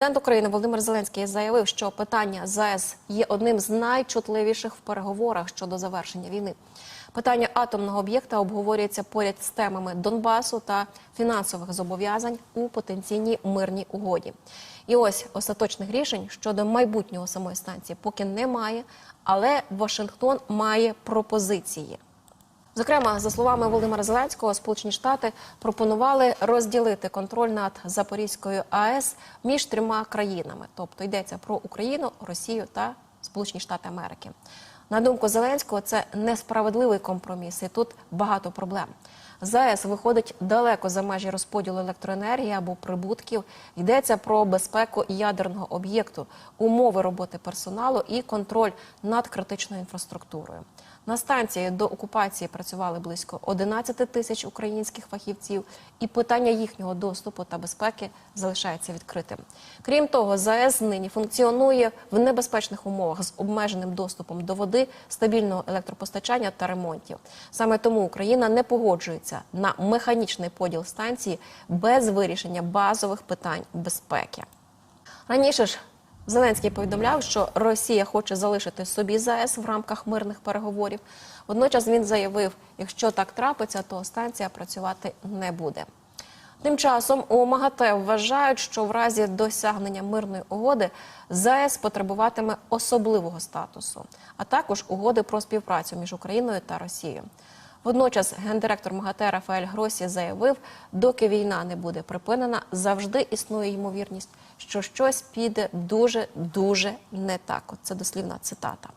Президент України Володимир Зеленський заявив, що питання ЗАЕС є одним з найчутливіших в переговорах щодо завершення війни. Питання атомного об'єкта обговорюється поряд з темами Донбасу та фінансових зобов'язань у потенційній мирній угоді. І ось остаточних рішень щодо майбутнього самої станції поки немає, але Вашингтон має пропозиції. Зокрема, за словами Володимира Зеленського, Сполучені Штати пропонували розділити контроль над Запорізькою АЕС між трьома країнами, тобто йдеться про Україну, Росію та Сполучені Штати Америки. На думку Зеленського, це несправедливий компроміс, і тут багато проблем. ЗАЕС виходить далеко за межі розподілу електроенергії або прибутків. Йдеться про безпеку ядерного об'єкту, умови роботи персоналу і контроль над критичною інфраструктурою. На станції до окупації працювали близько 11 тисяч українських фахівців, і питання їхнього доступу та безпеки залишається відкритим. Крім того, ЗАЕС нині функціонує в небезпечних умовах з обмеженим доступом до води, стабільного електропостачання та ремонтів. Саме тому Україна не погоджується на механічний поділ станції без вирішення базових питань безпеки. Раніше ж Зеленський повідомляв, що Росія хоче залишити собі ЗАЕС в рамках мирних переговорів. Водночас він заявив, якщо так трапиться, то станція працювати не буде. Тим часом у МАГАТЕ вважають, що в разі досягнення мирної угоди ЗАЕС потребуватиме особливого статусу, а також угоди про співпрацю між Україною та Росією. Водночас гендиректор МАГАТЕ Рафаель Гросі заявив, доки війна не буде припинена, завжди існує ймовірність, що щось піде дуже дуже не так. От це дослівна цитата.